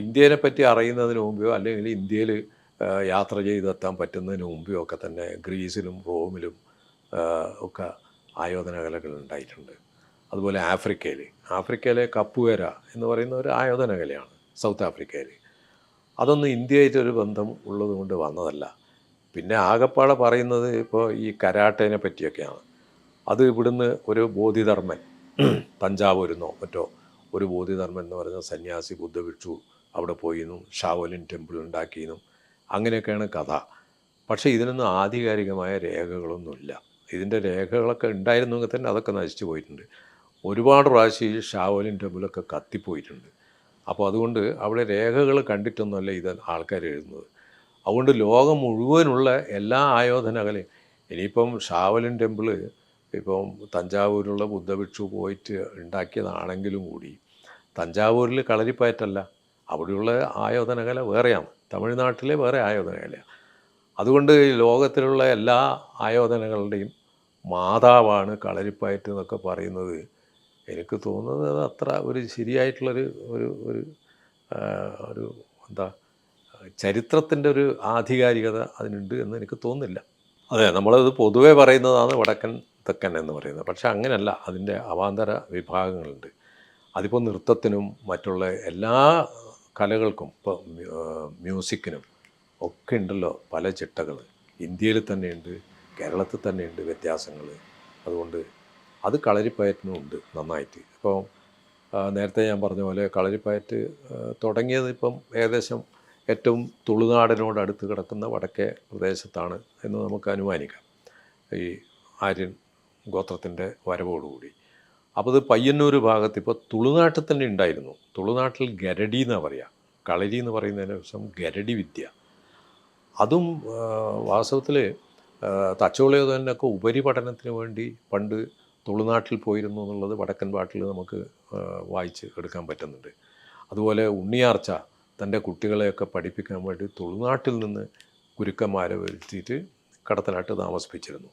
ഇന്ത്യനെ പറ്റി അറിയുന്നതിന് മുമ്പോ അല്ലെങ്കിൽ ഇന്ത്യയിൽ യാത്ര ചെയ്തെത്താൻ പറ്റുന്നതിന് മുമ്പോ ഒക്കെ തന്നെ ഗ്രീസിലും റോമിലും ഒക്കെ ആയോധന കലകൾ ഉണ്ടായിട്ടുണ്ട്. അതുപോലെ ആഫ്രിക്കയിൽ. ആഫ്രിക്കയിലെ കപ്പുവേര എന്ന് പറയുന്ന ഒരു ആയോധന കലയാണ് സൗത്ത് ആഫ്രിക്കയിൽ. അതൊന്നും ഇന്ത്യയായിട്ടൊരു ബന്ധം ഉള്ളതുകൊണ്ട് വന്നതല്ല. പിന്നെ ആകപ്പാടെ പറയുന്നത് ഇപ്പോൾ ഈ കരാട്ടേനെ പറ്റിയൊക്കെയാണ്. അത് ഇവിടുന്ന് ഒരു ബോധിധർമ്മൻ തഞ്ചാവൂരിന്നോ മറ്റോ ഒരു ബോധിധർമ്മൻ എന്ന് പറയുന്ന സന്യാസി ബുദ്ധഭിക്ഷു അവിടെ പോയിന്നും ഷാവോലിൻ ടെമ്പിൾ ഉണ്ടാക്കിയെന്നും അങ്ങനെയൊക്കെയാണ് കഥ. പക്ഷേ ഇതിനൊന്നും ആധികാരികമായ രേഖകളൊന്നുമില്ല. ഇതിന്റെ രേഖകളൊക്കെ ഉണ്ടായിരുന്നെങ്കിൽ തന്നെ അതൊക്കെ നശിച്ചു പോയിട്ടുണ്ട്. ഒരുപാട് പ്രാവശ്യം ഈ ഷാവലിൻ ടെമ്പിളൊക്കെ കത്തിപ്പോയിട്ടുണ്ട്. അപ്പോൾ അതുകൊണ്ട് അവിടെ രേഖകൾ കണ്ടിട്ടൊന്നുമല്ല ഇത് ആൾക്കാർ എഴുതുന്നത്. അതുകൊണ്ട് ലോകം മുഴുവനുള്ള എല്ലാ ആയോധനകലയും ഇനിയിപ്പം ഷാവലൻ ടെമ്പിൾ ഇപ്പം തഞ്ചാവൂരിലുള്ള ബുദ്ധഭിക്ഷു പോയിട്ട് ഉണ്ടാക്കിയതാണെങ്കിലും കൂടി തഞ്ചാവൂരിൽ കളരിപ്പയറ്റല്ല അവിടെയുള്ള ആയോധനകല വേറെയാണ് തമിഴ്നാട്ടിലെ വേറെ ആയോധനകലയാണ് അതുകൊണ്ട് ലോകത്തിലുള്ള എല്ലാ ആയോധനകളുടെയും മാതാവാണ് കളരിപ്പയറ്റ് എന്നൊക്കെ പറയുന്നത് എനിക്ക് തോന്നുന്നത് അത് അത്ര ഒരു ശരിയായിട്ടുള്ളൊരു ഒരു ഒരു ഒരു എന്താ ചരിത്രത്തിന്റെ ഒരു ആധികാരികത അതിനുണ്ട് എന്ന് എനിക്ക് തോന്നുന്നില്ല. അതെ നമ്മളത് പൊതുവെ പറയുന്നതാണ് വടക്കൻ തെക്കൻ എന്ന് പറയുന്നത്. പക്ഷേ അങ്ങനെയല്ല അതിന്റെ അവാന്തര വിഭാഗങ്ങളുണ്ട്. അതിപ്പോൾ നൃത്തത്തിനും മറ്റുള്ള എല്ലാ കലകൾക്കും ഇപ്പോൾ മ്യൂസിക്കിനും ഒക്കെ ഉണ്ടല്ലോ പല ചിട്ടകൾ ഇന്ത്യയിൽ തന്നെയുണ്ട് കേരളത്തിൽ തന്നെയുണ്ട് വ്യത്യാസങ്ങൾ അതുകൊണ്ട് അത് കളരിപ്പയറ്റിനും ഉണ്ട് നന്നായിട്ട്. ഇപ്പോൾ നേരത്തെ ഞാൻ പറഞ്ഞ പോലെ കളരിപ്പയറ്റ് തുടങ്ങിയത് ഇപ്പം ഏകദേശം ഏറ്റവും തുളുനാടിനോട് അടുത്ത് കിടക്കുന്ന വടക്കേ പ്രദേശത്താണ് എന്ന് നമുക്ക് അനുമാനിക്കാം. ഈ ആര്യൻ ഗോത്രത്തിന്റെ വരവോടുകൂടി. അപ്പോൾ ഇത് പയ്യന്നൂർ ഭാഗത്ത് ഇപ്പോൾ തുളുനാട്ടിൽ തന്നെ ഉണ്ടായിരുന്നു. തുളുനാട്ടിൽ ഗരടി എന്നാണ് പറയുക കളരി എന്ന് പറയുന്നതിന് ദിവസം ഗരടി വിദ്യ. അതും വാസ്തവത്തിൽ തച്ചോളിയോധനൊക്കെ ഉപരിപഠനത്തിന് വേണ്ടി പണ്ട് തുളുനാട്ടിൽ പോയിരുന്നു എന്നുള്ളത് വടക്കൻ പാട്ടിൽ നമുക്ക് വായിച്ച് എടുക്കാൻ പറ്റുന്നുണ്ട്. അതുപോലെ ഉണ്ണിയാർച്ച തന്റെ കുട്ടികളെയൊക്കെ പഠിപ്പിക്കാൻ വേണ്ടി തുളുനാട്ടിൽ നിന്ന് ഗുരുക്കന്മാരെ വരുത്തിയിട്ട് കടത്തനാട്ട് താമസിപ്പിച്ചിരുന്നു.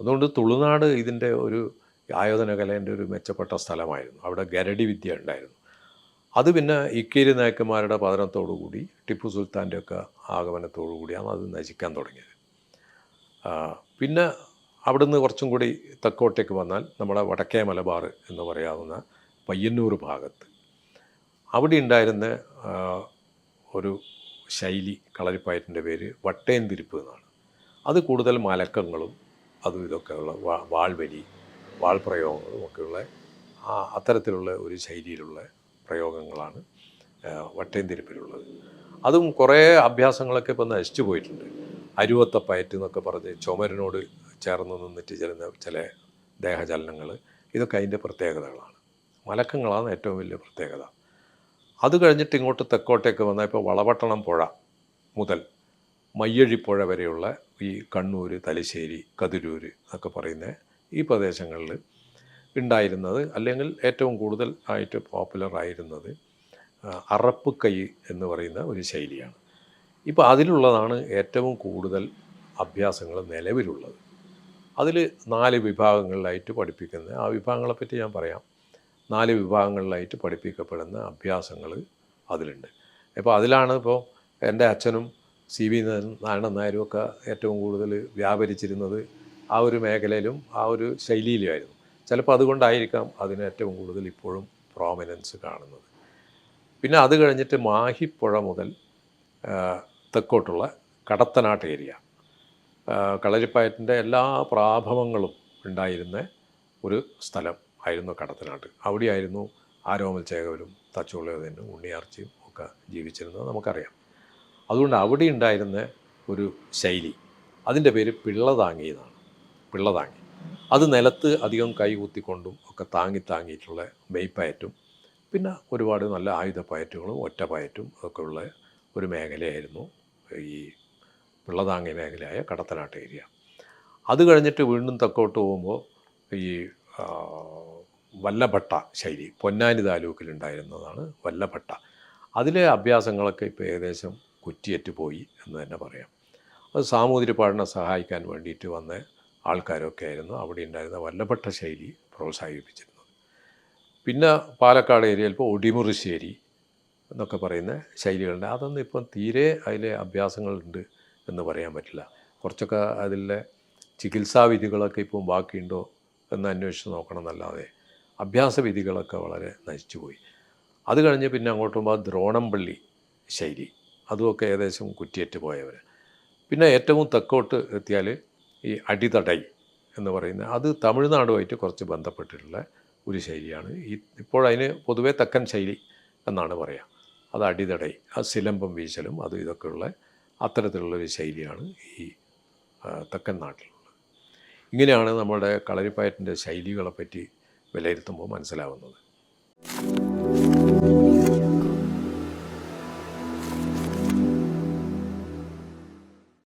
അതുകൊണ്ട് തുളുനാട് ഇതിന്റെ ഒരു ആയോധന കലേന്റെ ഒരു മെച്ചപ്പെട്ട സ്ഥലമായിരുന്നു. അവിടെ ഗരടി വിദ്യ ഉണ്ടായിരുന്നു. അത് പിന്നെ ഇക്കേരി നായക്കന്മാരുടെ പതനത്തോടുകൂടി ടിപ്പു സുൽത്താന്റെ ഒക്കെ ആഗമനത്തോടു കൂടിയാണ് അത് നശിക്കാൻ തുടങ്ങിയത്. പിന്നെ അവിടുന്ന് കുറച്ചും കൂടി തെക്കോട്ടേക്ക് വന്നാൽ നമ്മുടെ വടക്കേ മലബാർ എന്ന് പറയാവുന്ന പയ്യന്നൂർ ഭാഗത്ത്. അവിടെ ഉണ്ടായിരുന്ന ഒരു ശൈലി കളരിപ്പയറ്റിന്റെ പേര് വട്ടേന്തിരിപ്പ് എന്നാണ്. അത് കൂടുതൽ മലക്കങ്ങളും അതും ഇതൊക്കെയുള്ള വാ വാൾവലി വാൾപ്രയോഗങ്ങളും ഒക്കെയുള്ള അത്തരത്തിലുള്ള ഒരു ശൈലിയിലുള്ള പ്രയോഗങ്ങളാണ് വട്ടേന്തിരിപ്പിലുള്ളത്. അതും കുറേ അഭ്യാസങ്ങളൊക്കെ ഇപ്പം നശിച്ചു പോയിട്ടുണ്ട്. അരുവത്തപ്പയറ്റ് എന്നൊക്കെ പറഞ്ഞ് ചുമരിനോട് ചേർന്ന് നിന്നിട്ട് ചെല്ലുന്ന ചില ദേഹചലനങ്ങൾ ഇതൊക്കെ അതിന്റെ പ്രത്യേകതകളാണ്. മലക്കങ്ങളാണ് ഏറ്റവും വലിയ പ്രത്യേകത. അത് കഴിഞ്ഞിട്ട് ഇങ്ങോട്ട് തെക്കോട്ടേക്ക് വന്നാൽ ഇപ്പോൾ വളപട്ടണം പുഴ മുതൽ മയ്യഴിപ്പുഴ വരെയുള്ള ഈ കണ്ണൂർ തലശ്ശേരി കതിരൂർ എന്നൊക്കെ പറയുന്ന ഈ പ്രദേശങ്ങളിൽ ഉണ്ടായിരുന്നത് അല്ലെങ്കിൽ ഏറ്റവും കൂടുതൽ ആയിട്ട് പോപ്പുലർ ആയിരുന്നത് അറപ്പ് കൈ എന്ന് പറയുന്ന ഒരു ശൈലിയാണ്. ഇപ്പോൾ അതിലുള്ളതാണ് ഏറ്റവും കൂടുതൽ അഭ്യാസങ്ങൾ നിലവിലുള്ളത്. അതിൽ നാല് വിഭാഗങ്ങളിലായിട്ട് പഠിപ്പിക്കുന്ന ആ വിഭാഗങ്ങളെപ്പറ്റി ഞാൻ പറയാം. നാല് വിഭാഗങ്ങളിലായിട്ട് പഠിപ്പിക്കപ്പെടുന്ന അഭ്യാസങ്ങൾ അതിലുണ്ട്. അപ്പോൾ അതിലാണ് ഇപ്പോൾ എന്റെ അച്ഛനും സി വി നാരായണൻ നായരും ഒക്കെ ഏറ്റവും കൂടുതൽ വ്യാപരിച്ചിരുന്നത് ആ ഒരു മേഖലയിലും ആ ഒരു ശൈലിയിലുമായിരുന്നു. ചിലപ്പോൾ അതുകൊണ്ടായിരിക്കാം അതിന് ഏറ്റവും കൂടുതൽ ഇപ്പോഴും പ്രോമിനൻസ് കാണുന്നത്. പിന്നെ അത് കഴിഞ്ഞിട്ട് മാഹിപ്പുഴ മുതൽ തെക്കോട്ടുള്ള കടത്തനാട്ട് ഏരിയ കളരിപ്പയറ്റിന്റെ എല്ലാ പ്രാഭവങ്ങളും ഉണ്ടായിരുന്ന ഒരു സ്ഥലം ആയിരുന്നു കടത്തനാട്ട്. അവിടെയായിരുന്നു ആരോമൽ ചേകവരും തച്ചോളിയോധനും ഉണ്ണിയാർച്ചയും ഒക്കെ ജീവിച്ചിരുന്നത് നമുക്കറിയാം. അതുകൊണ്ട് അവിടെ ഉണ്ടായിരുന്ന ഒരു ശൈലി അതിന്റെ പേര് പിള്ളതാങ്ങി എന്നാണ് പിള്ളതാങ്ങി. അത് നിലത്ത് അധികം കൈ കുത്തിക്കൊണ്ടും ഒക്കെ താങ്ങി താങ്ങിയിട്ടുള്ള മെയ്പ്പയറ്റും പിന്നെ ഒരുപാട് നല്ല ആയുധ പയറ്റുകളും ഒറ്റ പയറ്റും ഒക്കെ ഉള്ള ഒരു മേഖലയായിരുന്നു ഈ പിള്ളതാങ്ങി മേഖലയായ കടത്തനാട്ട് ഏരിയ. അത് കഴിഞ്ഞിട്ട് വീണ്ടും തെക്കോട്ട് പോകുമ്പോൾ ഈ വല്ലഭട്ട ശൈലി പൊന്നാനി താലൂക്കിലുണ്ടായിരുന്നതാണ് വല്ലഭട്ട. അതിലെ അഭ്യാസങ്ങളൊക്കെ ഇപ്പോൾ ഏകദേശം കുറ്റിയേറ്റ് പോയി എന്ന് തന്നെ പറയാം. അത് സാമൂതിരിപ്പാടിനെ സഹായിക്കാൻ വേണ്ടിയിട്ട് വന്ന ആൾക്കാരൊക്കെ ആയിരുന്നു. അവിടെ ഉണ്ടായിരുന്ന വല്ലഭട്ട ശൈലി പ്രോത്സാഹിപ്പിച്ചിരുന്നത്. പിന്നെ പാലക്കാട് ഏരിയയിൽ ഇപ്പോൾ ഒടിമുറിശ്ശേരി എന്നൊക്കെ പറയുന്ന ശൈലികളുണ്ട്. അതൊന്നും ഇപ്പം തീരെ അതിലെ അഭ്യാസങ്ങളുണ്ട് എന്ന് പറയാൻ പറ്റില്ല. കുറച്ചൊക്കെ അതിലെ ചികിത്സാവിധികളൊക്കെ ഇപ്പം ബാക്കിയുണ്ടോ എന്ന് അന്വേഷിച്ച് നോക്കണം എന്നല്ലാതെ അഭ്യാസവിധികളൊക്കെ വളരെ നശിച്ചുപോയി അത് കഴിഞ്ഞ് പിന്നെ അങ്ങോട്ടും ആ ദ്രോണംപള്ളി ശൈലി അതുമൊക്കെ ഏകദേശം കുറ്റിയേറ്റ് പോയവർ പിന്നെ ഏറ്റവും തെക്കോട്ട് എത്തിയാൽ ഈ അടിതടൈ എന്ന് പറയുന്ന അത് തമിഴ്നാടുമായിട്ട് കുറച്ച് ബന്ധപ്പെട്ടിട്ടുള്ള ഒരു ശൈലിയാണ്. ഈ ഇപ്പോഴതിന് പൊതുവേ തെക്കൻ ശൈലി എന്നാണ് പറയുക അത് അടിതടൈ ആ സിലമ്പം വീശലും അതും ഇതൊക്കെയുള്ള അത്തരത്തിലുള്ളൊരു ശൈലിയാണ് ഈ തെക്കൻ നാട്ടിലുള്ളത്. ഇങ്ങനെയാണ് നമ്മുടെ കളരിപ്പയറ്റിന്റെ ശൈലികളെപ്പറ്റി വിലയിരുത്തുമ്പോൾ മനസ്സിലാവുന്നത്.